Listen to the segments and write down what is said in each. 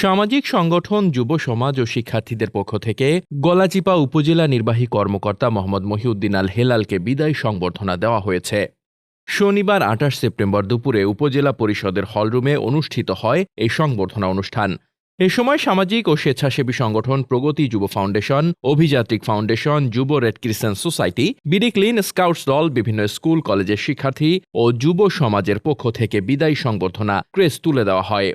সামাজিক সংগঠন, যুব সমাজ ও শিক্ষার্থীদের পক্ষ থেকে গলাচিপা উপজেলা নির্বাহী কর্মকর্তা মোহাম্মদ মহিউদ্দিন আল হেলালকে বিদায় সংবর্ধনা দেওয়া হয়েছে। শনিবার আঠাশ সেপ্টেম্বর দুপুরে উপজেলা পরিষদের হলরুমে অনুষ্ঠিত হয় এই সংবর্ধনা অনুষ্ঠান। এ সময় সামাজিক ও স্বেচ্ছাসেবী সংগঠন প্রগতি যুব ফাউন্ডেশন, অভিযাত্রিক ফাউন্ডেশন, যুব red crescent society, BD clean scouts দল, বিভিন্ন স্কুল, কলেজের শিক্ষার্থী ও যুব সমাজের পক্ষ থেকে বিদায় সংবর্ধনা ক্রেস তুলে দেওয়া হয়।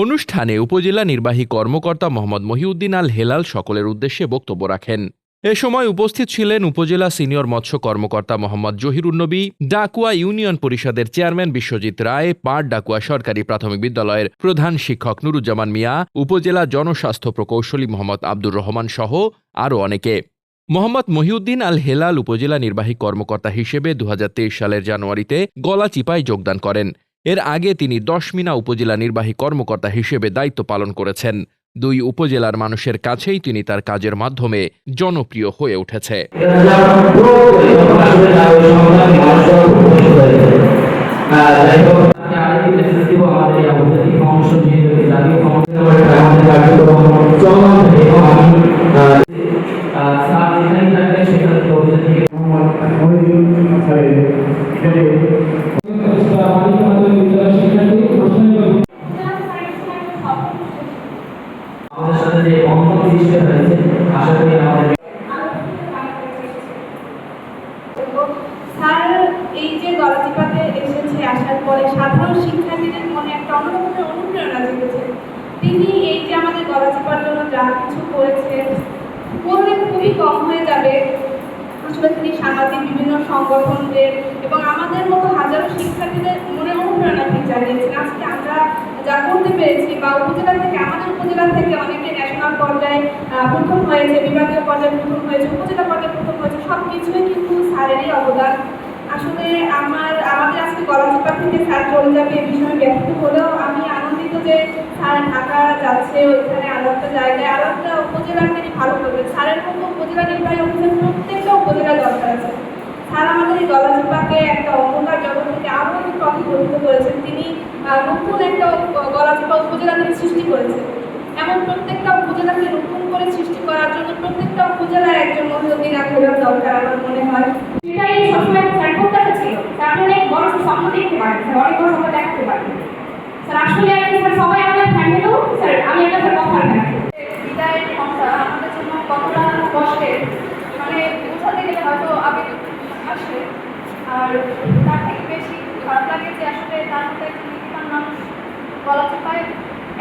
অনুষ্ঠানে উপজেলা নির্বাহী কর্মকর্তা মোহাম্মদ মহিউদ্দিন আল হেলাল সকলের উদ্দেশ্যে বক্তব্য রাখেন। এ সময় উপস্থিত ছিলেন উপজেলা সিনিয়র মৎস্য কর্মকর্তা মোহাম্মদ জহিরুন্নবী, ডাকুয়া ইউনিয়ন পরিষদের চেয়ারম্যান বিশ্বজিৎ রায় পাট ডাকুয়া সরকারি প্রাথমিক বিদ্যালয়ের প্রধান শিক্ষক নুরুজ্জামান মিয়া, উপজেলা জনস্বাস্থ্য প্রকৌশলী মোহাম্মদ আব্দুর রহমান সহ আরও অনেকে। মোহাম্মদ মহিউদ্দিন আল হেলাল উপজেলা নির্বাহী কর্মকর্তা হিসেবে দু হাজার তেইশ সালের জানুয়ারিতে গলাচিপায় যোগদান করেন। এর আগে তিনি দশমিনা উপজেলা নির্বাহী কর্মকর্তা হিসেবে দায়িত্ব পালন করেছেন। দুই উপজেলার মানুষের কাছেই তিনি তার কাজের মাধ্যমে জনপ্রিয় হয়ে উঠেছে আমাদের সাথে যে অঙ্ক সৃষ্টি হয়েছে আশা করি আমাদের স্যার এই যে গলাচিপাতে এসেছে আসার পরে সাধারণ শিক্ষার্থীদের মনে একটা অন্যরকমের অনুপ্রেরণা জেগেছে তিনি এই যে আমাদের গলাচিপার জন্য যা কিছু করেছেন বললে খুবই কম হয়ে যাবে। আসলে তিনি সামাজিক বিভিন্ন সংগঠনদের এবং আমাদের মতো হাজারো শিক্ষার্থীদের মনে অনুপ্রেরণা তিনি জানিয়েছেন। আজকে আমরা যা করতে পেরেছি বা উপজেলা থেকে, আমাদের উপজেলা থেকে অনেকে ন্যাশনাল পর্যায়ে প্রথম হয়েছে, বিভাগীয় পর্যায়ে প্রথম হয়েছে, উপজেলা পর্যায়ে প্রথম হয়েছে সব কিছুই কিন্তু স্যারেরই অবদান। আসলে আমার, আমাদের আজকে গলাচিপা থেকে স্যার চলে যাবে এ বিষয়ে ব্যক্ত হলেও আমি আনন্দিত যে স্যার ঢাকা যাচ্ছে, ওইখানে একটা জায়গায় আরও একটা উপজেলাকে তিনি ভালো করবেন। স্যারের মতো উপজেলা নির্বাহী অফিসের প্রত্যেকটা উপজেলা দরকার আছে। স্যার আমাদের এই গলাচিপাকে একটা অন্ধকার জগৎ থেকে আরও একটু অভিভূত করেছেন। তিনি নতুন একটা গলাচিপা উপজেলা তিনি সৃষ্টি করেছেন। এমন প্রত্যেকটা উপজেলাকে নতুন করে সৃষ্টি করার জন্য প্রত্যেকটা উপজেলায় একজন মহিউদ্দিন আখেরার দরকার আমার মনে হয়। সেটাই সবসময় স্যার ছিল আপনি অনেক বড় স্বপ্ন দেখাতে পারেন স্যার আসলে আর কি স্যার সবাই আমাদের ফ্যামিলিও স্যার একটা কথা রাখি বিদায়ের কথা আমাদের জন্য কতটা কষ্টের মানে বোঝাতে গেলে হয়তো আবেগ আসে। আর তার থেকে বেশি খারাপ লাগে যে আসলে তার মতো একজন নীতিবান মানুষ গলা চেপায়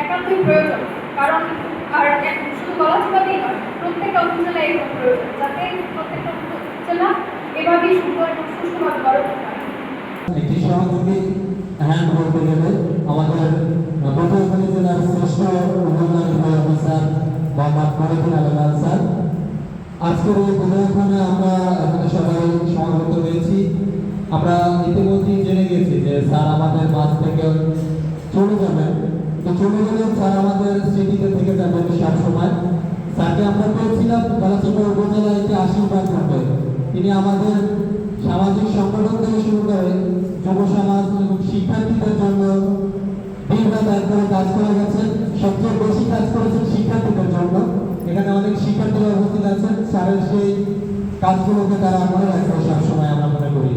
একান্তই প্রয়োজন। কারণ, আর শুধু গলা চেপাতেই নয়, প্রত্যেকটা উপজেলায় এরকম প্রয়োজন, যাতে প্রত্যেকটা উপজেলা এভাবেই সুন্দর এবং সুষ্ঠুভাবে গড়ে উঠতে পারে। হ্যান্ড বলতে গেলে আমাদের পটুয়াখালী জেলার শ্রেষ্ঠ নির্বাহী অফিসার মোহাম্মদ মহিদিন আলমান স্যার আজকের এই বিধায়খানে আমরা এখানে সবাই সমবেত হয়েছি। আমরা ইতিমধ্যেই জেনে গেছি যে স্যার আমাদের মাঝ থেকে চলে যাবেন। তো চলে গেলেও স্যার আমাদের স্মৃতিতে থেকে যাবেন সবসময়। স্যারকে আমরা পেয়েছিলাম গলাচিপা উপজেলায় একটি আশীর্বাদ করবে। তিনি আমাদের সামাজিক সংগঠন থেকে শুরু করে যুব সমাজ এবং শিক্ষার্থীদের জন্য দীর্ঘাত করে কাজ করে গেছেন সবচেয়ে বেশি কাজ করেছেন শিক্ষার্থীদের জন্য অনেক শিক্ষার্থীরা উপস্থিত আছেন। স্যারের সেই কাজগুলোকে তারা মনে রাখবে সবসময় আমরা মনে করি।